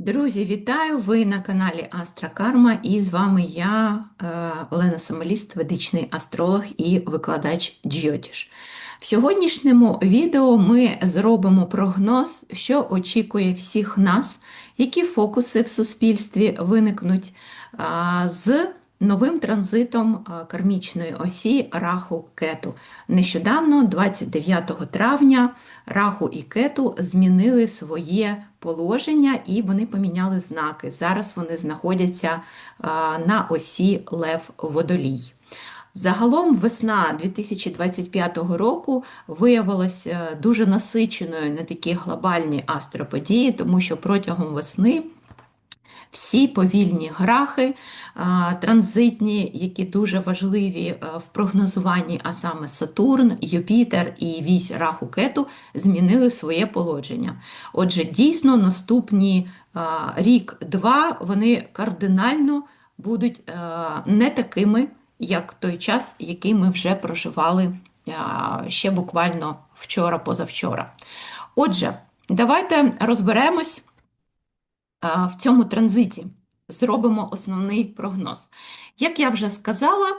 Друзі, вітаю! Ви на каналі Астракарма і з вами я, е, Олена Самоліст, ведичний астролог і викладач Джйотіш. В сьогоднішньому відео ми зробимо прогноз, що очікує всіх нас, які фокуси в суспільстві виникнуть з новим транзитом кармічної осі Раху Кету. Нещодавно, 29 травня, Раху і Кету змінили своє положення і вони поміняли знаки. Зараз вони знаходяться на осі Лев Водолій. Загалом весна 2025 року виявилася дуже насиченою на такі глобальні астроподії, тому що протягом весни всі повільні грахи, транзитні, які дуже важливі в прогнозуванні, а саме Сатурн, Юпітер і вісь раху кету, змінили своє положення. Отже, дійсно, наступні рік-два вони кардинально будуть не такими, як той час, який ми вже проживали ще буквально вчора-позавчора. Отже, давайте розберемось в цьому транзиті. Зробимо основний прогноз. Як я вже сказала,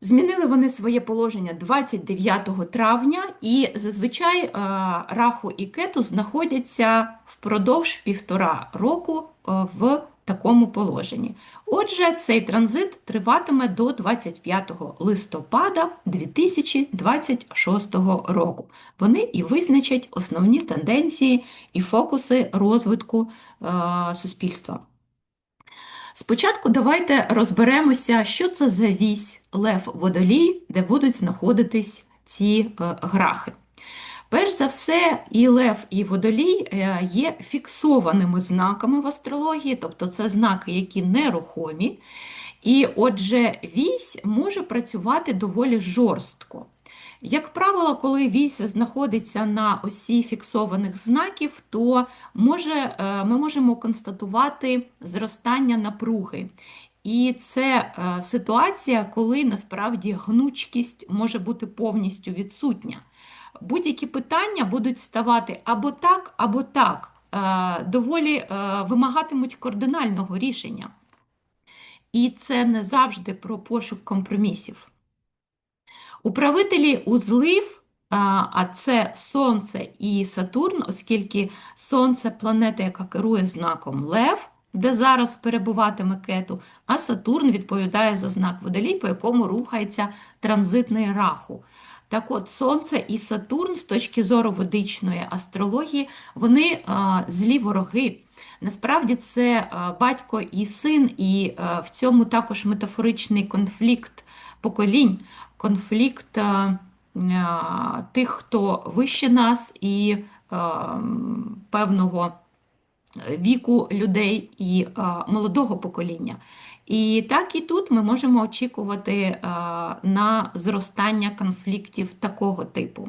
змінили вони своє положення 29 травня, і зазвичай Раху і Кету знаходяться впродовж півтора року в такому положенні. Отже, цей транзит триватиме до 25 листопада 2026 року. Вони і визначать основні тенденції і фокуси розвитку е, суспільства. Спочатку давайте розберемося, що це за вісь Лев Водолій, де будуть знаходитись ці е, грахи. Перш за все, і Лев, і Водолій е, є фіксованими знаками в астрології, тобто це знаки, які нерухомі. І отже, вісь може працювати доволі жорстко. Як правило, коли вісь знаходиться на осі фіксованих знаків, то може, е, ми можемо констатувати зростання напруги. І це е, ситуація, коли насправді гнучкість може бути повністю відсутня. Будь-які питання будуть ставати або так, або так, е, доволі вимагатимуть кардинального рішення. І це не завжди про пошук компромісів. Управителі узлив, а це Сонце і Сатурн, оскільки Сонце планета, яка керує знаком Лев, де зараз перебуватиме кету, а Сатурн відповідає за знак водолій, по якому рухається транзитний раху. Так от, Сонце і Сатурн з точки зору ведичної астрології, вони злі вороги. Насправді це батько і син, і в цьому також метафоричний конфлікт поколінь, конфлікт тих, хто вище нас, і певного віку людей і молодого покоління. І так і тут ми можемо очікувати на зростання конфліктів такого типу.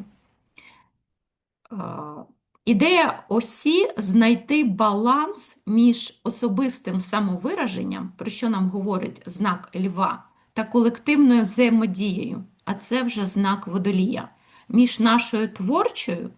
Ідея осі знайти баланс між особистим самовираженням, про що нам говорить знак льва, та колективною взаємодією, а це вже знак водолія, між нашою творчою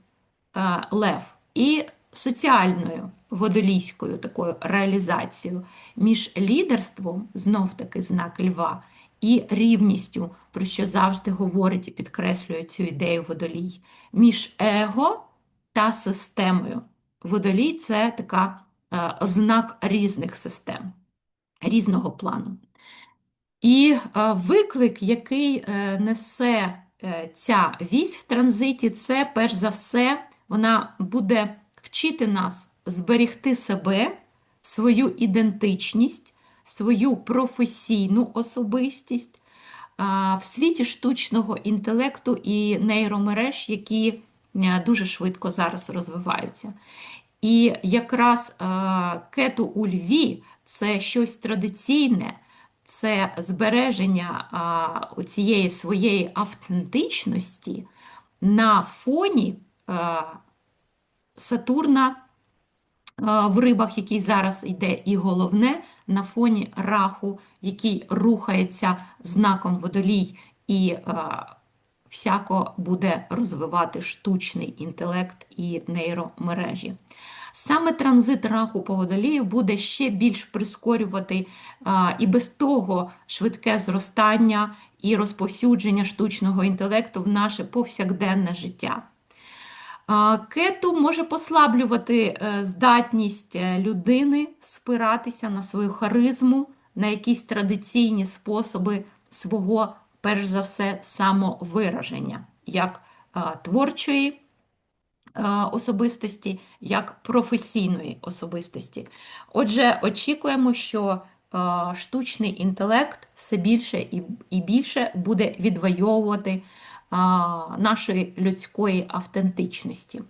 е, лев і соціальною водолійською такою реалізацією, між лідерством, знов-таки знак льва, і рівністю, про що завжди говорить і підкреслює цю ідею водолій, між его та системою. Водолій це така е, знак різних систем, різного плану. І е, виклик, який е, несе е, ця вісь в транзиті, це перш за все, вона буде вчити нас зберігти себе, свою ідентичність, свою професійну особистість в світі штучного інтелекту і нейромереж, які дуже швидко зараз розвиваються. І якраз кету у Льві це щось традиційне це збереження цієї своєї автентичності на фоні а, Сатурна в рибах, який зараз йде, і головне на фоні раху, який рухається знаком водолій і всяко буде розвивати штучний інтелект і нейромережі. Саме транзит раху по водолію буде ще більш прискорювати а, і без того швидке зростання і розповсюдження штучного інтелекту в наше повсякденне життя. Кету може послаблювати е, здатність е, людини спиратися на свою харизму, на якісь традиційні способи свого, перш за все, самовираження, як творчої особистості, як професійної особистості. Отже, очікуємо, що штучний інтелект все більше і, більше буде відвоювати нашої людської автентичності.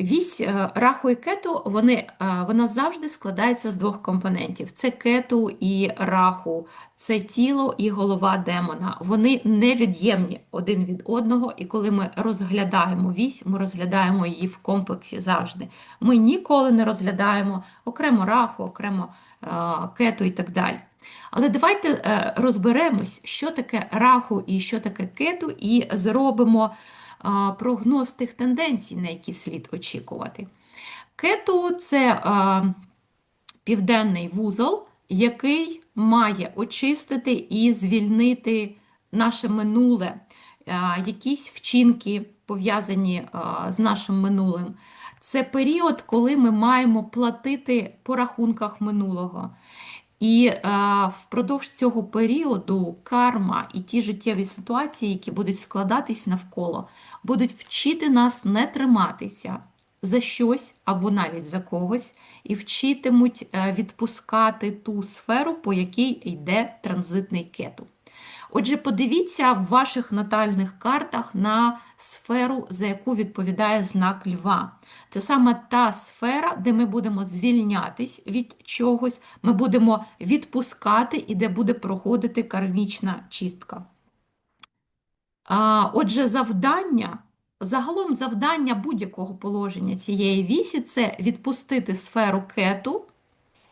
Вісь е, раху і кету, вони, е, вона завжди складається з двох компонентів: це кету і раху, це тіло і голова демона. Вони невід'ємні один від одного, і коли ми розглядаємо вісь, ми розглядаємо її в комплексі завжди. Ми ніколи не розглядаємо окремо раху, окремо е, кету і так далі. Але давайте розберемось, що таке раху і що таке кету, і зробимо прогноз тих тенденцій, на які слід очікувати. Кету це а, південний вузол, який має очистити і звільнити наше минуле, а, якісь вчинки пов'язані а, з нашим минулим. Це період, коли ми маємо платити по рахунках минулого. І е, впродовж цього періоду карма і ті життєві ситуації, які будуть складатись навколо, будуть вчити нас не триматися за щось або навіть за когось, і вчитимуть е, відпускати ту сферу, по якій йде транзитний кету. Отже, подивіться в ваших натальних картах на сферу, за яку відповідає знак льва. Це саме та сфера, де ми будемо звільнятись від чогось, ми будемо відпускати і де буде проходити кармічна чистка. Отже, завдання, загалом завдання будь-якого положення цієї вісі це відпустити сферу кету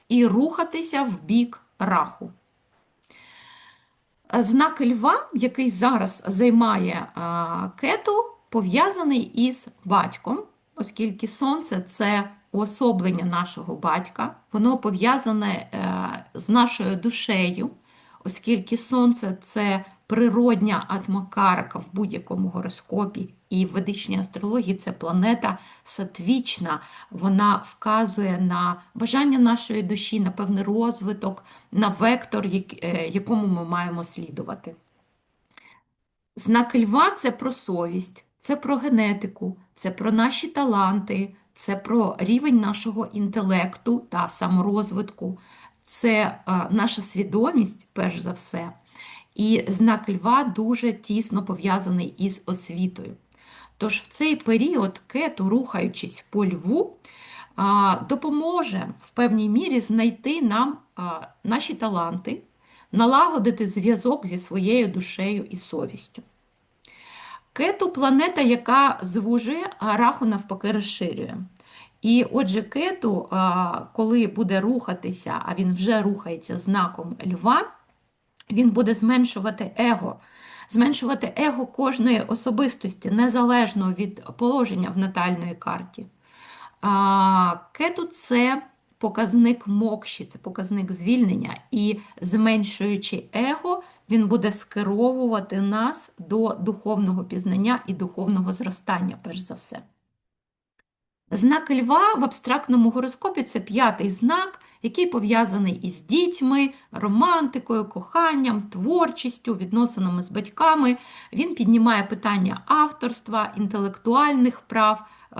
і рухатися в бік раху. Знак льва, який зараз займає кету, пов'язаний із батьком, оскільки сонце це уособлення нашого батька, воно пов'язане е, з нашою душею, оскільки сонце це природня атмакарка в будь-якому гороскопі, і в ведичній астрології це планета сатвічна, вона вказує на бажання нашої душі, на певний розвиток, на вектор, е, якому ми маємо слідувати. Знак льва це про совість, це про генетику, це про наші таланти, це про рівень нашого інтелекту та саморозвитку, це е, наша свідомість, перш за все. І знак льва дуже тісно пов'язаний із освітою. Тож в цей період кету, рухаючись по льву, допоможе в певній мірі знайти нам наші таланти, налагодити зв'язок зі своєю душею і совістю. Кету планета, яка звужує, а раху навпаки розширює. І отже, кету, коли буде рухатися, а він вже рухається знаком льва, він буде зменшувати его, зменшувати его кожної особистості, незалежно від положення в натальної карті. А, Кету це показник мокші, це показник звільнення, і зменшуючи его, він буде скеровувати нас до духовного пізнання і духовного зростання, перш за все. Знак льва в абстрактному гороскопі це п'ятий знак, який пов'язаний із дітьми, романтикою, коханням, творчістю, відносинами з батьками. Він піднімає питання авторства, інтелектуальних прав, е,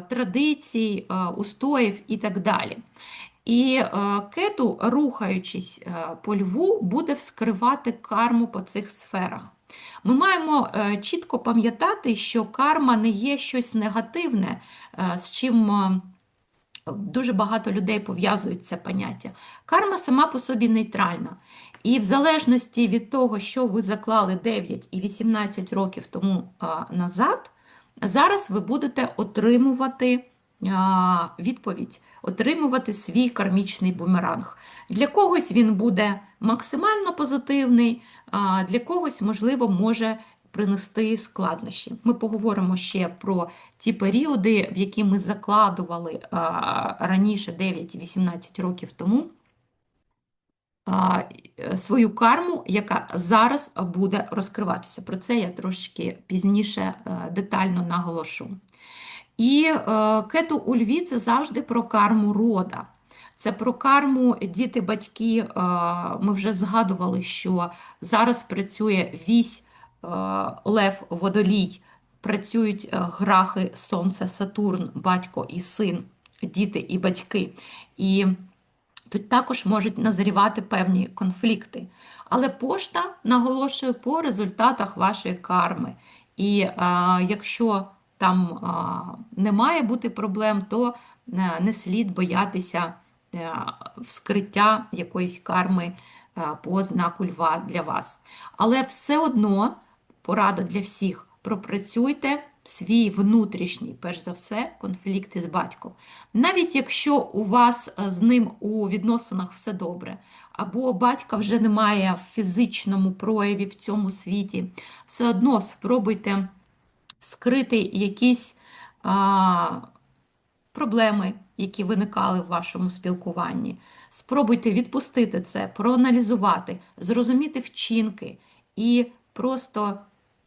традицій, е, устоїв і так далі. І е, кету, рухаючись по льву, буде вскривати карму по цих сферах. Ми маємо е, чітко пам'ятати, що карма не є щось негативне, е, з чим е, дуже багато людей пов'язують це поняття. Карма сама по собі нейтральна. І в залежності від того, що ви заклали 9 і 18 років тому назад, зараз ви будете отримувати відповідь, отримувати свій кармічний бумеранг. Для когось він буде максимально позитивний, для когось, можливо, може принести складнощі. Ми поговоримо ще про ті періоди, в які ми закладували раніше 9-18 років тому свою карму, яка зараз буде розкриватися. Про це я трошки пізніше е, детально наголошу. І е, кету у Льві це завжди про карму рода. Це про карму діти-батьки. Е, ми вже згадували, що зараз працює вісь Лев Водолій, працюють грахи Сонце, Сатурн, батько і син, діти і батьки. І Тут також можуть назрівати певні конфлікти. Але пошта наголошує по результатах вашої карми. І якщо там не має бути проблем, то е, не слід боятися е, вскриття якоїсь карми а, по знаку льва для вас. Але все одно порада для всіх: пропрацюйте свій внутрішній, перш за все, конфлікти з батьком. Навіть якщо у вас е, з ним у відносинах все добре, або батька вже немає в фізичному прояві в цьому світі, все одно спробуйте скрити якісь а, проблеми, які виникали в вашому спілкуванні. Спробуйте відпустити це, проаналізувати, зрозуміти вчинки і просто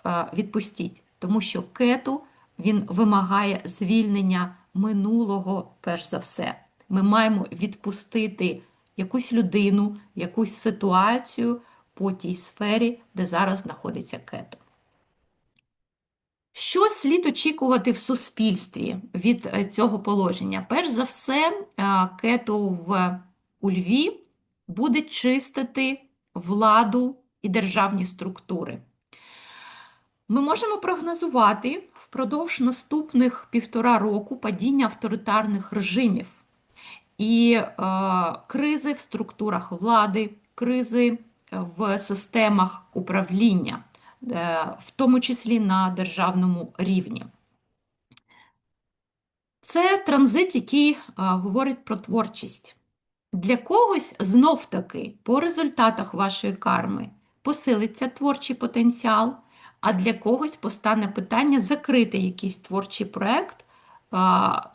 а, відпустіть тому що кету він вимагає звільнення минулого, перш за все. Ми маємо відпустити якусь людину, якусь ситуацію по тій сфері, де зараз знаходиться кето. Що слід очікувати в суспільстві від е, цього положення? Перш за все, е, кето в у Льві буде чистити владу і державні структури. Ми можемо прогнозувати впродовж наступних півтора року падіння авторитарних режимів і е, кризи в структурах влади, кризи в системах управління, в тому числі на державному рівні. Це транзит, який е, говорить про творчість. Для когось знов-таки по результатах вашої карми посилиться творчий потенціал а для когось постане питання закрити якийсь творчий проєкт,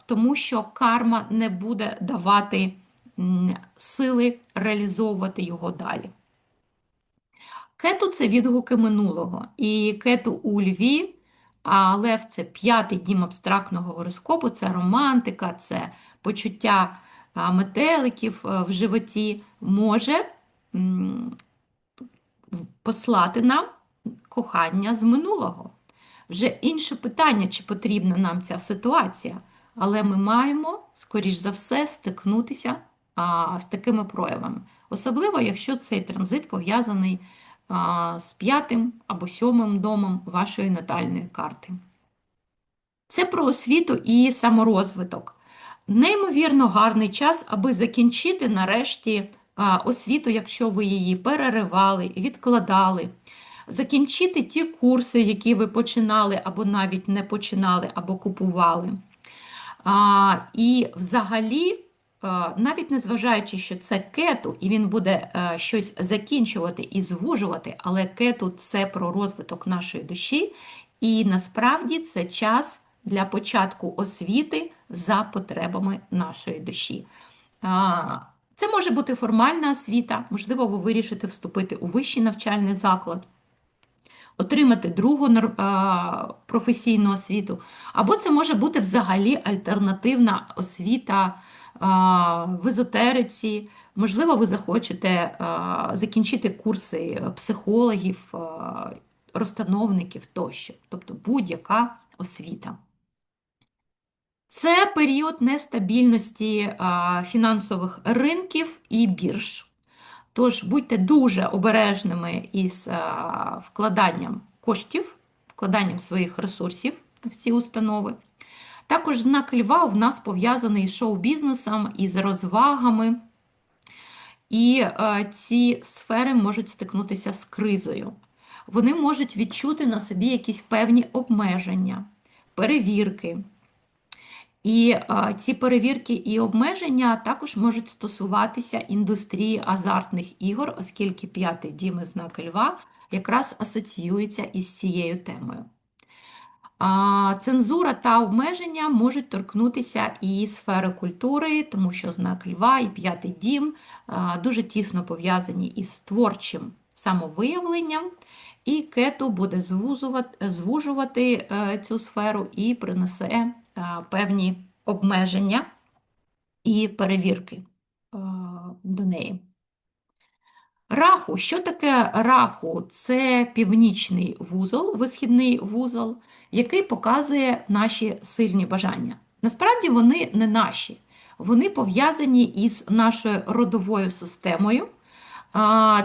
тому що карма не буде давати сили реалізовувати його далі. Кету це відгуки минулого. І кету у Льві, а Лев це п'ятий дім абстрактного гороскопу, це романтика, це почуття метеликів е, в животі, може послати нам кохання з минулого. Вже інше питання, чи потрібна нам ця ситуація, але ми маємо, скоріш за все, стикнутися з такими проявами. Особливо, якщо цей транзит пов'язаний з п'ятим або сьомим домом вашої натальної карти. Це про освіту і саморозвиток. Неймовірно гарний час, аби закінчити нарешті освіту, якщо ви її переривали, відкладали закінчити ті курси, які ви починали, або навіть не починали, або купували. А, І взагалі, навіть незважаючи, що це кету, і він буде е, щось закінчувати і звужувати, але кету це про розвиток нашої душі, і насправді це час для початку освіти за потребами нашої душі. Це може бути формальна освіта, можливо, ви вирішите вступити у вищий навчальний заклад отримати другу професійну освіту, або це може бути взагалі альтернативна освіта в езотериці. Можливо, ви захочете закінчити курси психологів, розстановників тощо, тобто будь-яка освіта. Це період нестабільності фінансових ринків і бірж. Тож будьте дуже обережними із вкладанням коштів, вкладанням своїх ресурсів в ці установи. Також знак Льва в нас пов'язаний з шоу-бізнесом, із розвагами. І е, ці сфери можуть стикнутися з кризою. Вони можуть відчути на собі якісь певні обмеження, перевірки. І а, ці перевірки і обмеження також можуть стосуватися індустрії азартних ігор, оскільки п'ятий дім із знака льва якраз асоціюється із цією темою. Цензура та обмеження можуть торкнутися і сфери культури, тому що знак Льва і п'ятий дім дуже тісно пов'язані із творчим самовиявленням, і кету буде звужувати е, цю сферу і принесе е, певні обмеження і перевірки е, до неї. Раху, що таке раху? Це північний вузол, висхідний вузол, який показує наші сильні бажання. Насправді вони не наші, вони пов'язані із нашою родовою системою.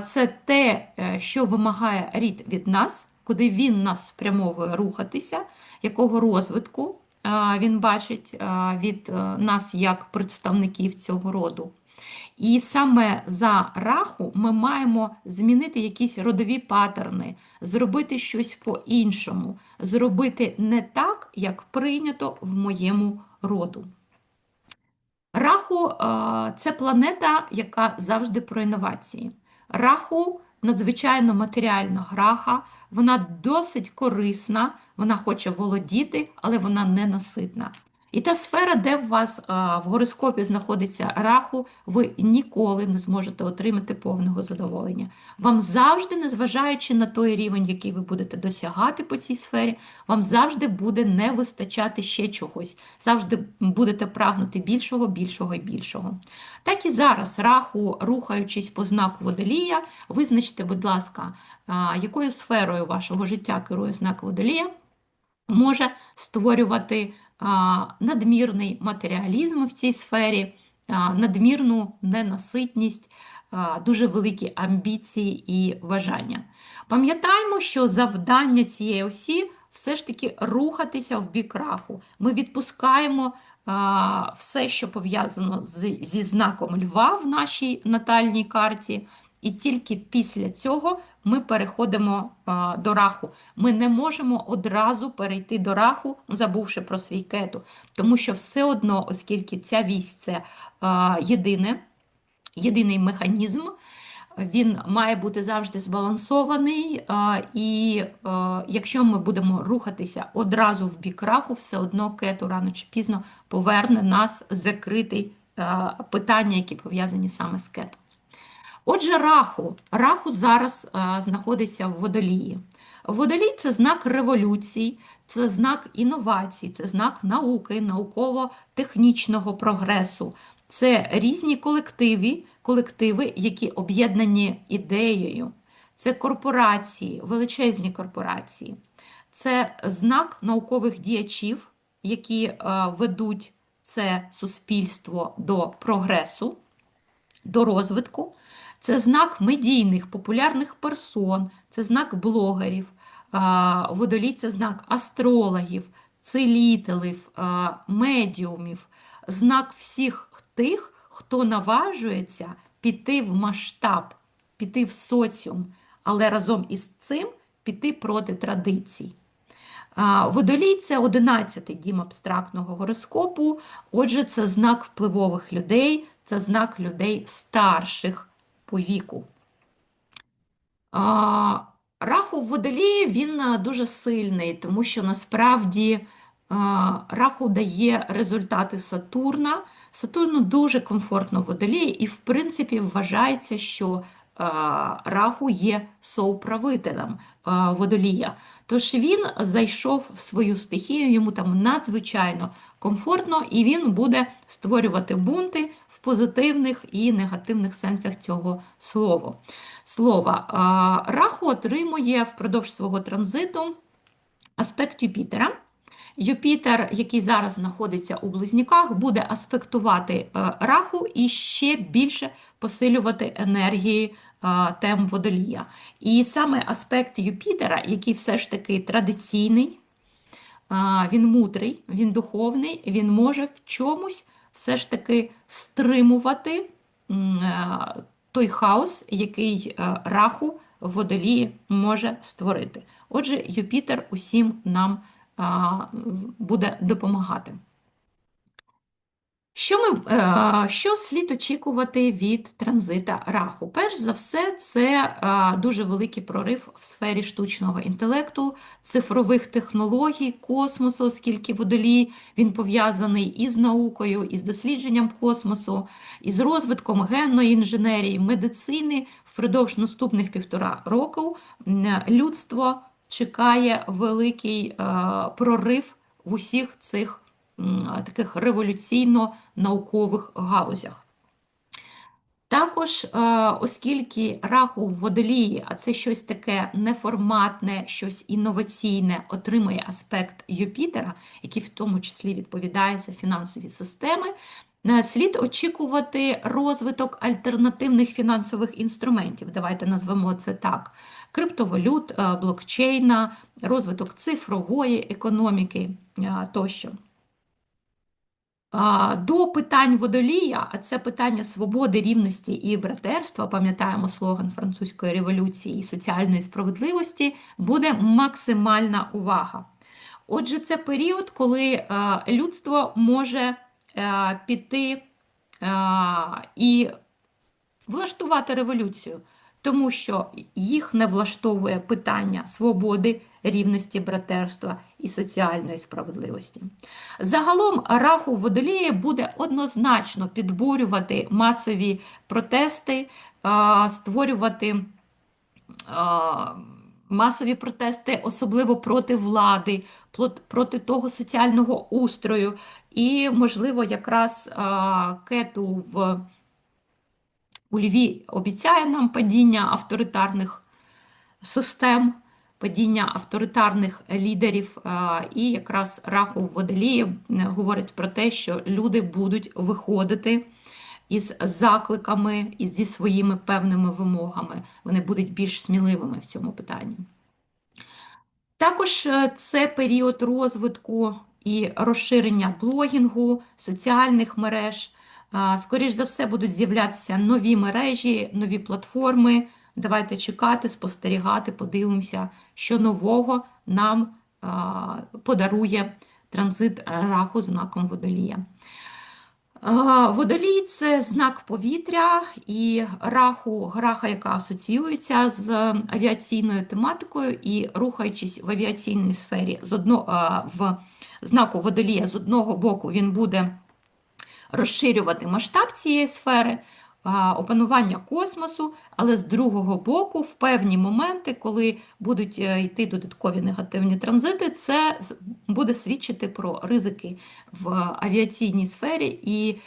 Це те, е, що вимагає рід від нас, куди він нас спрямовує рухатися, якого розвитку він бачить від е, нас як представників цього роду. І саме за раху ми маємо змінити якісь родові паттерни, зробити щось по-іншому, зробити не так, як прийнято в моєму роду. Раху це планета, яка завжди про інновації. Раху надзвичайно матеріальна граха, вона досить корисна, вона хоче володіти, але вона ненаситна. І та сфера, де в вас в гороскопі знаходиться раху, ви ніколи не зможете отримати повного задоволення. Вам завжди, незважаючи на той рівень, який ви будете досягати по цій сфері, вам завжди буде не вистачати ще чогось. Завжди будете прагнути більшого, більшого і більшого. Так і зараз, раху, рухаючись по знаку водолія, визначте, будь ласка, якою сферою вашого життя керує знак водолія, може створювати надмірний матеріалізм в цій сфері, надмірну ненаситність, дуже великі амбіції і бажання. Пам'ятаємо, що завдання цієї осі все ж таки рухатися в бік раху. Ми відпускаємо все, що пов'язано зі знаком льва в нашій натальній карті. І тільки після цього ми переходимо а, до раху. Ми не можемо одразу перейти до раху, забувши про свій кету. Тому що все одно, оскільки ця вісь це а, єдине, єдиний механізм, він має бути завжди збалансований. А, і а, якщо ми будемо рухатися одразу в бік раху, все одно кету рано чи пізно поверне нас закрити а, питання, які пов'язані саме з кетом. Отже, раху. Раху зараз а, знаходиться в водолії. Водолій це знак революцій, це знак інновацій, це знак науки, науково-технічного прогресу. Це різні колективи, колективи, які об'єднані ідеєю. Це корпорації, величезні корпорації. Це знак наукових діячів, які а, ведуть це суспільство до прогресу, до розвитку. Це знак медійних, популярних персон, це знак блогерів, водолій це знак астрологів, целітелів, медіумів, знак всіх тих, хто наважується піти в масштаб, піти в соціум, але разом із цим піти проти традицій. Водолій це 11-й дім абстрактного гороскопу, отже, це знак впливових людей, це знак людей старших по віку. А, Раху в водолії він е, дуже сильний, тому що насправді а, раху дає результати Сатурна. Сатурну дуже комфортно в водолії, і, в принципі, вважається, що Раху є соуправителем водолія. Тож він зайшов в свою стихію, йому там надзвичайно комфортно, і він буде створювати бунти в позитивних і негативних сенсах цього слова. слова. Раху отримує впродовж свого транзиту аспект Юпітера. Юпітер, який зараз знаходиться у близнюках, буде аспектувати е, раху і ще більше посилювати енергії тем водолія. І саме аспект Юпітера, який все ж таки традиційний, він мудрий, він духовний, він може в чомусь все ж таки стримувати той хаос, який раху водолії може створити. Отже, Юпітер усім нам буде допомагати. Що ми, е, що слід очікувати від транзита раху? Перш за все, це е, дуже великий прорив в сфері штучного інтелекту, цифрових технологій, космосу, оскільки водолій він пов'язаний із наукою, із дослідженням космосу, із розвитком генної інженерії, медицини. Впродовж наступних півтора року людство чекає великий е, прорив в усіх цих таких революційно-наукових галузях. Також, е, оскільки раху в водолії, а це щось таке неформатне, щось інноваційне, отримує аспект Юпітера, який в тому числі відповідає за фінансові системи, е, слід очікувати розвиток альтернативних фінансових інструментів. Давайте назвемо це так: криптовалют, е, блокчейна, розвиток цифрової економіки тощо. До питань водолія, а це питання свободи, рівності і братерства, пам'ятаємо слоган французької революції і соціальної справедливості, буде максимальна увага. Отже, це період, коли е, людство може е, піти е, і влаштувати революцію тому що їх не влаштовує питання свободи, рівності, братерства і соціальної справедливості. Загалом раху водолії буде однозначно підбурювати масові протести, створювати. Масові протести, особливо проти влади, проти того соціального устрою, і, можливо, якраз кету в Льві обіцяє нам падіння авторитарних систем, падіння авторитарних лідерів, і якраз раху в водолії говорить про те, що люди будуть виходити із закликами і зі своїми певними вимогами. Вони будуть більш сміливими в цьому питанні. Також е, це період розвитку і розширення блогінгу, соціальних мереж. Скоріш за все, будуть з'являтися нові мережі, нові платформи. Давайте чекати, спостерігати, подивимося, що нового нам подарує транзит раху знаком водолія. Водолій це знак повітря і раху, граха, яка асоціюється з авіаційною тематикою, і рухаючись в авіаційній сфері з одно, в знаку водолія з одного боку він буде розширювати масштаб цієї сфери, опанування космосу, але з другого боку, в певні моменти, коли будуть е, йти додаткові негативні транзити, це буде свідчити про ризики в авіаційній сфері. І,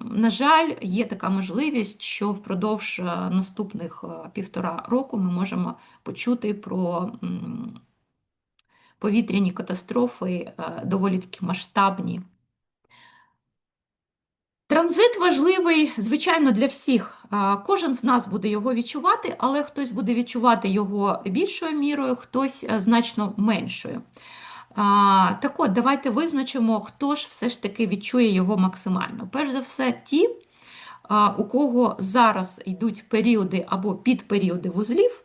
на жаль, є така можливість, що впродовж е, наступних е, півтора року ми можемо почути про повітряні катастрофи доволі таки масштабні. Транзит важливий, звичайно, для всіх. Кожен з нас буде його відчувати, але хтось буде відчувати його більшою мірою, хтось е, значно меншою. Так от, давайте визначимо, хто ж все ж таки відчує його максимально. Перш за все, ті, у кого зараз йдуть періоди або підперіоди вузлів.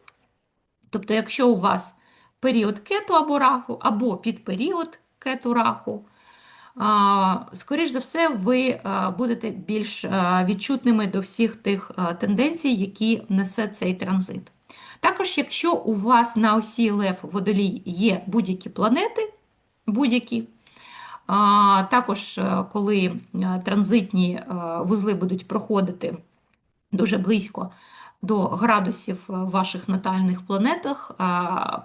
Тобто, якщо у вас період кету або раху, або підперіод кету раху, скоріш за все, ви будете більш відчутними до всіх тих тенденцій, які несе цей транзит. Також, якщо у вас на осі Лев Водолій є будь-які планети, будь-які, також коли транзитні вузли будуть проходити дуже близько до градусів ваших натальних планетах,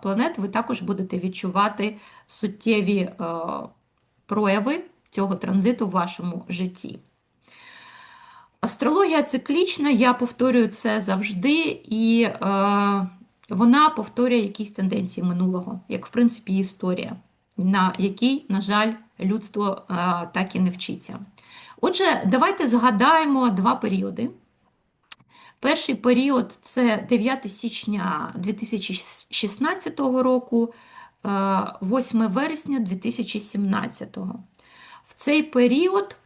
планет, ви також будете відчувати суттєві прояви цього транзиту в вашому житті. Астрологія циклічна, я повторюю це завжди, і е, вона повторює якісь тенденції минулого, як, в принципі, історія, на якій, на жаль, людство е, так і не вчиться. Отже, давайте згадаємо два періоди. Перший період це 9 січня 2016 року, 8 вересня 2017-го. В цей період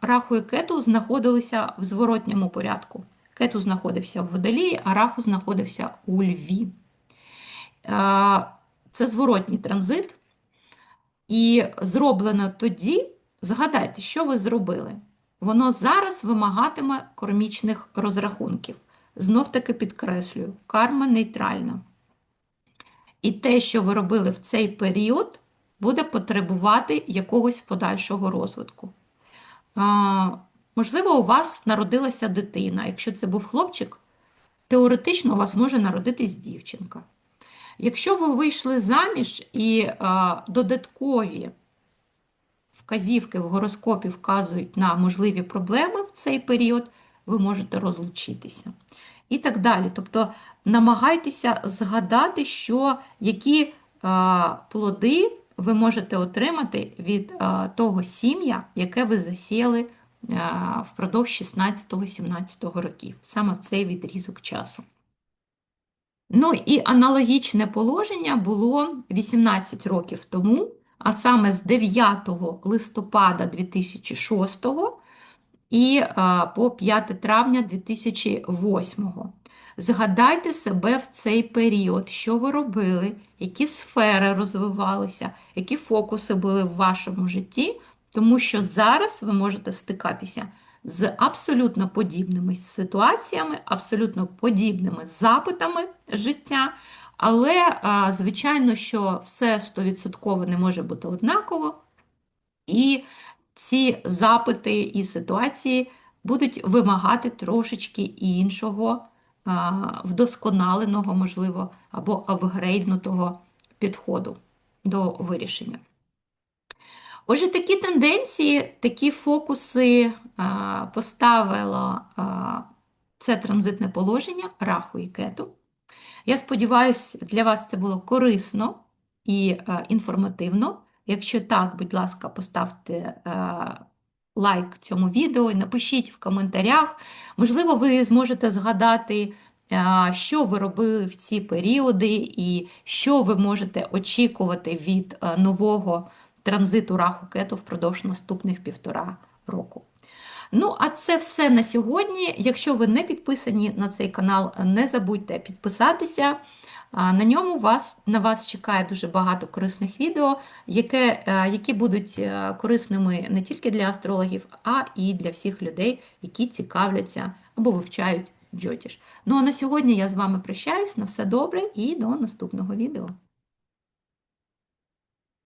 Раху і кету знаходилися в зворотньому порядку. Кету знаходився в водолії, а раху знаходився у Льві. Це зворотній транзит. І зроблено тоді, згадайте, що ви зробили. Воно зараз вимагатиме кармічних розрахунків. Знов таки підкреслюю, карма нейтральна. І те, що ви робили в цей період, буде потребувати якогось подальшого розвитку. Можливо, у вас народилася дитина. Якщо це був хлопчик, теоретично у вас може народитись дівчинка. Якщо ви вийшли заміж і додаткові вказівки в гороскопі вказують на можливі проблеми в цей період, ви можете розлучитися. І так далі. Тобто намагайтеся згадати, що які а, плоди ви можете отримати від а, того сім'я, яке ви засіяли а, впродовж 16-17 років, саме в цей відрізок часу. Ну і аналогічне положення було 18 років тому, а саме з 9 листопада 2006 і по 5 травня 2008. Згадайте себе в цей період, що ви робили, які сфери розвивалися, які фокуси були в вашому житті, тому що зараз ви можете стикатися з абсолютно подібними ситуаціями, абсолютно подібними запитами життя. Але, звичайно, що все 100% не може бути однаково. І ці запити і ситуації будуть вимагати трошечки іншого, вдосконаленого, можливо, або апгрейднутого підходу до вирішення. Отже, такі тенденції, такі фокуси поставило це транзитне положення раху і кету. Я сподіваюся, для вас це було корисно і інформативно. Якщо так, будь ласка, поставте а, лайк цьому відео і напишіть в коментарях. Можливо, ви зможете згадати, а, що ви робили в ці періоди, і що ви можете очікувати від а, нового транзиту раху кету впродовж наступних півтора року. Ну, а це все на сьогодні. Якщо ви не підписані на цей канал, не забудьте підписатися. На ньому вас, на вас чекає дуже багато корисних відео, яке, е, які будуть е, корисними не тільки для астрологів, а і для всіх людей, які цікавляться або вивчають джотіш. Ну а на сьогодні я з вами прощаюсь. На все добре і до наступного відео.